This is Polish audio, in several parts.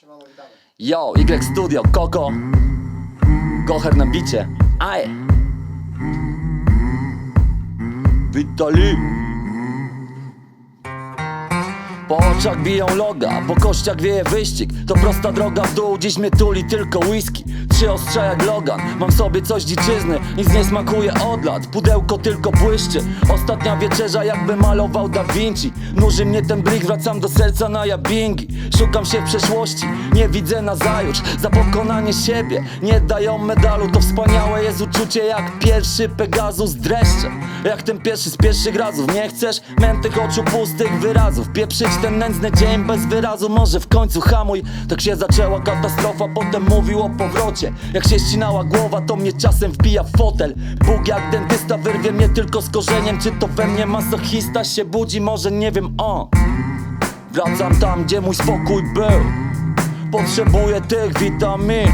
Siemano, witamy. Yo, Y Studio, Koko Kocher na bicie. Aje Witali. Po oczach biją loga, po kościach wieje wyścig. To prosta droga w dół, dziś mnie tuli tylko whisky Trzy ostrza jak Logan, mam sobie coś dziczyzny Nic nie smakuje od lat, pudełko tylko błyszczy. Ostatnia wieczerza jakby malował Da Vinci. Nuży mnie ten blik, wracam do serca na jabingi. Szukam się w przeszłości, nie widzę na zajutrz. Za pokonanie siebie, nie dają medalu. To wspaniałe jest uczucie jak pierwszy Pegasus dreszcze Jak ten pierwszy z pierwszych razów Nie chcesz? Mętych oczu pustych wyrazów. Pieprzyć ten nędzny dzień bez wyrazu. Może w końcu hamuj. Tak się zaczęła katastrofa Potem mówił o powrocie. Jak się ścinała głowa to mnie czasem wbija w fotel. Bóg jak dentysta wyrwie mnie tylko z korzeniem. Czy to we mnie masochista się budzi? Może nie wiem, o. Wracam tam gdzie mój spokój był. Potrzebuję tych witamin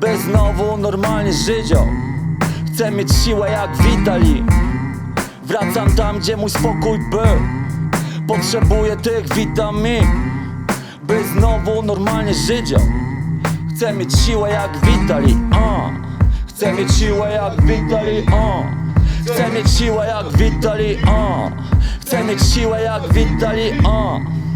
By znowu normalnie żyć. Chcę mieć siłę jak Vitali Wracam tam gdzie mój spokój był Potrzebuję tych witamin By znowu normalnie żyć. Chcę mieć siłę jak Vitali uh. Chcę mieć siłę jak Vitali uh. Chcę mieć siłę jak Vitali uh. Chcę mieć siłę jak Vitali uh.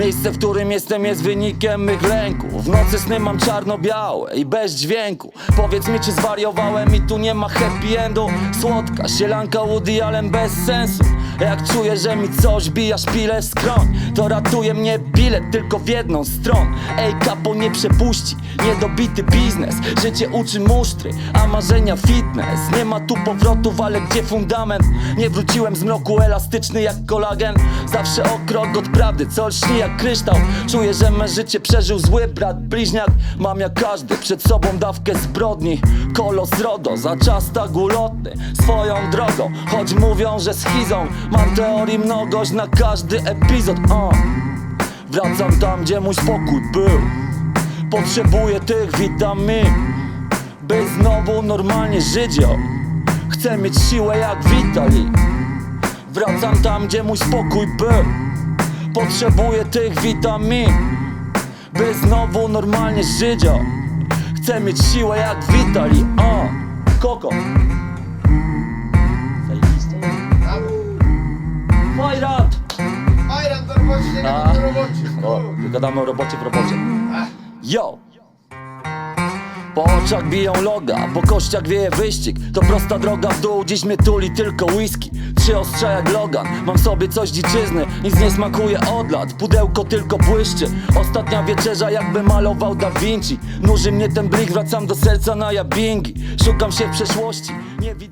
Miejsce, w którym jestem jest wynikiem mych lęków W nocy sny mam czarno-białe i bez dźwięku. Powiedz mi czy zwariowałem i tu nie ma happy endu. Słodka sielanka Woody Allen bez sensu. Jak czuję, że mi coś bija szpilę w skroń. To ratuje mnie bilet tylko w jedną stronę. Ej kapo nie przepuści, niedobity biznes. Życie uczy musztry, a marzenia fitness. Nie ma tu powrotów, ale gdzie fundament? Nie wróciłem z mroku elastyczny jak kolagen. Zawsze o krok od prawdy, co lśni jak kryształ. Czuję, że me życie przeżył zły brat bliźniak. Mam jak każdy przed sobą dawkę zbrodni. Kolos RODO, za czas tak ulotny Swoją drogą, choć mówią, że schizą Mam teorii mnogość na każdy epizod. Uh. Wracam tam, gdzie mój spokój był. Potrzebuję tych witamin By znowu normalnie żyć yo. Chcę mieć siłę jak Vitali. Wracam tam, gdzie mój spokój był Potrzebuję tych witamin By znowu normalnie żyć. Chcę mieć siłę jak Vitali uh. Koko Zajebiste. Fajrat! Ajran do robocie, nie do robocie. O, gadamy o robocie w robocie Yo! Po oczach biją loga, po kościach wieje wyścig. To prosta droga w dół, dziś mnie tuli tylko whisky. Trzy ostrza jak Logan, mam sobie coś dziczyzny. Nic nie smakuje od lat, pudełko tylko błyszczy. Ostatnia wieczerza jakby malował Da Vinci. Nuży mnie ten blik, wracam do serca na jabingi. Szukam się w przeszłości, nie widzę